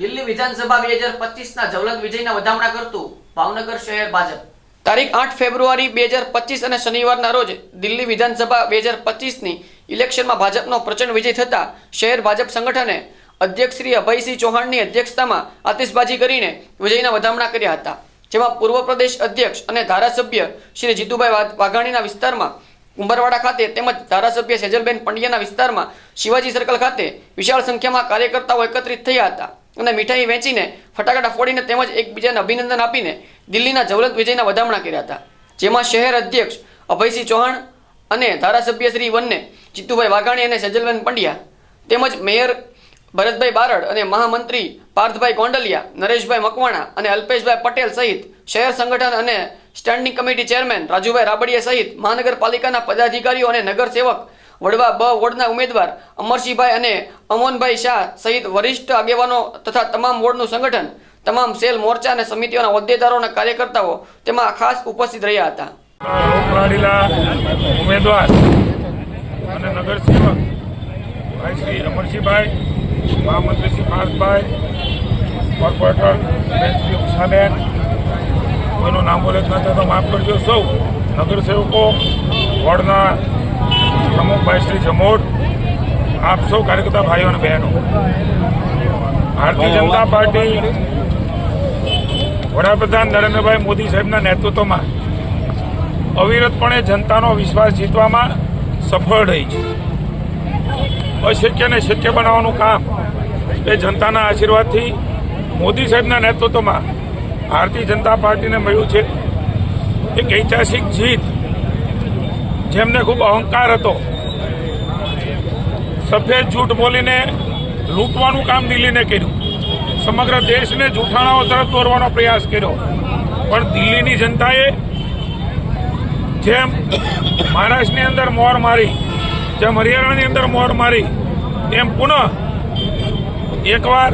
દિલ્હી વિધાનસભા બે હજાર પચીસના જવલંત વિજયના વધામણા કરતું ભાવનગર શહેર ભાજપ. તારીખ આઠ ફેબ્રુઆરી બે હજાર પચીસ અને શનિવારના રોજ દિલ્હી વિધાનસભા બે હજાર પચીસની ઇલેક્શનમાં ભાજપનો પ્રચંડ વિજય થતા શહેર ભાજપ સંગઠને અધ્યક્ષ શ્રી અભયસિંહ ચૌહાણની અધ્યક્ષતામાં આતિશબાજી કરીને વિજયના વધામણા કર્યા હતા. જેમાં પૂર્વ પ્રદેશ અધ્યક્ષ અને ધારાસભ્ય શ્રી જીતુભાઈ વાઘાણીના વિસ્તારમાં, ઉંબરવાડા ખાતે તેમજ ધારાસભ્ય સેજલબેન પંડ્યાના વિસ્તારમાં શિવાજી સર્કલ ખાતે વિશાળ સંખ્યામાં કાર્યકર્તાઓ એકત્રિત થયા હતા. અને મીઠાઈ વેચીને ફટાકડા ફોડીને તેમજ એકબીજાને અભિનંદન આપીને દિલ્હીના જવલંત વિજયના વધામણા કર્યા હતા. જેમાં શહેર અધ્યક્ષ અભયસિંહ ચૌહાણ અને ધારાસભ્ય શ્રી વનને જીતુભાઈ વાઘાણી અને સેજલબેન પંડ્યા, તેમજ મેયર ભરતભાઈ બારડ અને મહામંત્રી પાર્થભાઈ ગોંડલિયા નરેશભાઈ મકવાણા અને અલ્પેશભાઈ પટેલ સહિત શહેર સંગઠન અને standing committee chairman Rajubhai Rabadiya સહિત મહાનગરપાલિકાના પદાધિકારીઓ અને નગરસેવક વડવા બ વોર્ડના ઉમેદવાર અમરસિંહભાઈ અને અમોનભાઈ શાહ સહિત વરિષ્ઠ આગેવાનો તથા તમામ વોર્ડનું સંગઠન, તમામ સેલ મોરચા અને સમિતિઓના હોદ્દેદારોના કાર્યકર્તાઓ તેમાં ખાસ ઉપસ્થિત રહ્યા હતા. ઉમેદવાર અને નગરસેવક ભાઈ શ્રી અમરસિંહભાઈ મહામંત્રી શ્રી પાર્થભાઈ, કોર્પોરેટર શ્રી ઉષાબેન, કોઈનું નામ બોલે ન થાય તો માફ કરજો. સૌ નગરસેવકો, વોર્ડના પ્રમુખભાઈ શ્રી જમોડ આપ સૌ કાર્યકર્તા ભાઈઓ અને બહેનો. ભારતીય જનતા પાર્ટી વડાપ્રધાન નરેન્દ્રભાઈ મોદી સાહેબના નેતૃત્વમાં અવિરતપણે જનતાનો વિશ્વાસ જીતવામાં સફળ રહી છે. અશક્યને શક્ય બનાવવાનું કામ એ જનતાના આશીર્વાદથી મોદી સાહેબના નેતૃત્વમાં ભારતીય જનતા પાર્ટીને મળ્યું છે. એક ઐતિહાસિક જીત જેમને ખૂબ અહંકાર હતો. સફેદ જૂઠ બોલીને લૂંટવાનું કામ દિલ્હીને કર્યું. સમગ્ર દેશને જૂઠાણાઓ તરફ દોરવાનો પ્રયાસ કર્યો. પણ દિલ્હીની જનતાએ જેમ મહારાષ્ટ્રની અંદર મોર મારી, જેમ હરિયાણાની અંદર મોર મારી, એમ પુનઃ એકવાર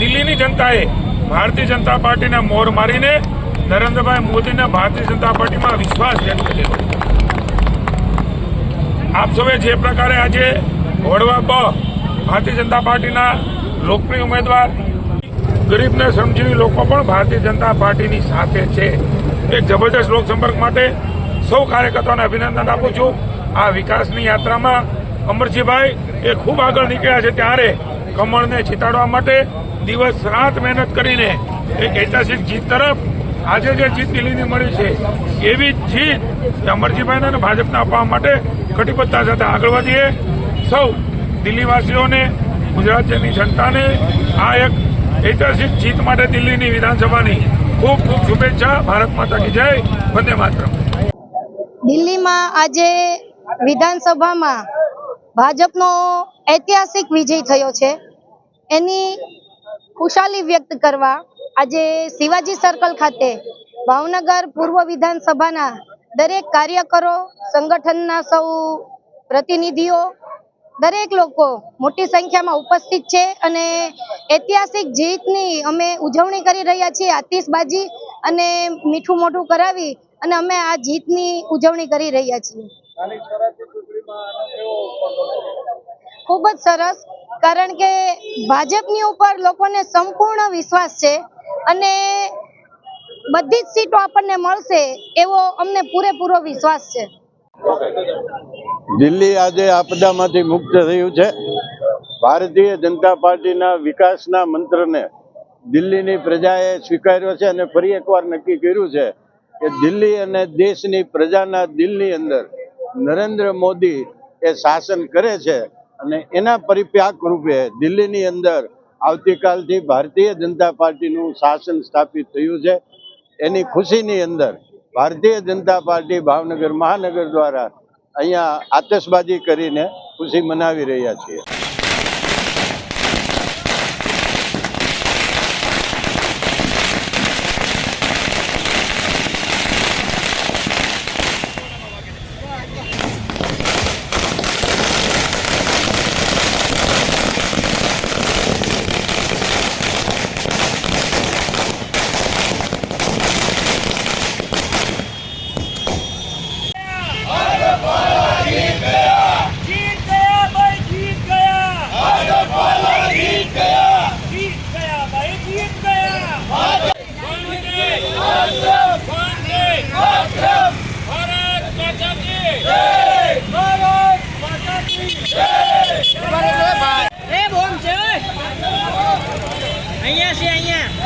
દિલ્હીની જનતાએ ભારતીય જનતા પાર્ટીને મોર મારીને નરેન્દ્રભાઈ મોદીને ભારતીય જનતા પાર્ટીમાં વિશ્વાસ વ્યક્ત કર્યો. આપ સૌએ જે પ્રકારે આજે વડવા બ ભારતીય જનતા પાર્ટીના લોકપ્રિય ઉમેદવાર, ગરીબને સમજીવી લોકો પણ ભારતીય જનતા પાર્ટીની સાથે છે. એક જબરદસ્ત લોકસંપર્ક માટે સૌ કાર્યકર્તાઓને અભિનંદન આપું છું. આ વિકાસની યાત્રામાં અમરજીભાઈ એ ખૂબ આગળ નીકળ્યા છે ત્યારે કમળને છીતાડવા માટે દિવસ રાત મહેનત કરીને એક ઐતિહાસિક જીત તરફ આજે જે જીત દિલ્હીની મળી છે, એવી જ જીત અમરજીભાઈને અને ભાજપને આપવા માટે કટિબદ્ધતા સાથે આગળ વધીએ. સૌ દિલ્હીવાસીઓને, ગુજરાતની જનતાને આ એક ઐતિહાસિક જીત માટે દિલ્હીની વિધાનસભાની ખૂબ ખૂબ શુભેચ્છા. ભારત માતા કી જય. વંદે માતરમ. દિલ્હીમાં આજે વિધાનસભામાં ભાજપનો ઐતિહાસિક વિજય થયો છે. એની ખુશાલી વ્યક્ત કરવા આજે શિવાજી સર્કલ ખાતે ભાવનગર પૂર્વ વિધાનસભાના દરેક કાર્યકરો, સંગઠનના સૌ પ્રતિનિધિઓ, દરેક લોકો મોટી સંખ્યામાં ઉપસ્થિત છે અને ઐતિહાસિક જીતની અમે ઉજવણી કરી રહ્યા છીએ, આતિશબાજી અને મીઠું મોઢું કરાવી અને અમે આ જીતની ઉજવણી કરી રહ્યા છીએ. ખૂબ જ સરસ, કારણ કે ભાજપની ઉપર લોકોને સંપૂર્ણ વિશ્વાસ છે અને બધી જ સીટો આપણને મળશે એવો અમને પૂરેપૂરો વિશ્વાસ છે. દિલ્હી આજે આપદામાંથી મુક્ત થયું છે. ભારતીય જનતા પાર્ટીના વિકાસના મંત્રને દિલ્હીની પ્રજાએ સ્વીકાર્યો છે અને ફરી એકવાર નક્કી કર્યું છે કે દિલ્હી અને દેશની પ્રજાના દિલની અંદર નરેન્દ્ર મોદી એ શાસન કરે છે અને એના પરિપ્યાક રૂપે દિલ્હીની અંદર આવતીકાલથી ભારતીય જનતા પાર્ટીનું શાસન સ્થાપિત થયું છે. એની ખુશીની અંદર ભારતીય જનતા પાર્ટી ભાવનગર મહાનગર દ્વારા અહીંયા આતશબાજી કરીને ખુશી મનાવી રહ્યા છીએ. અહીંયા છે અહીંયા.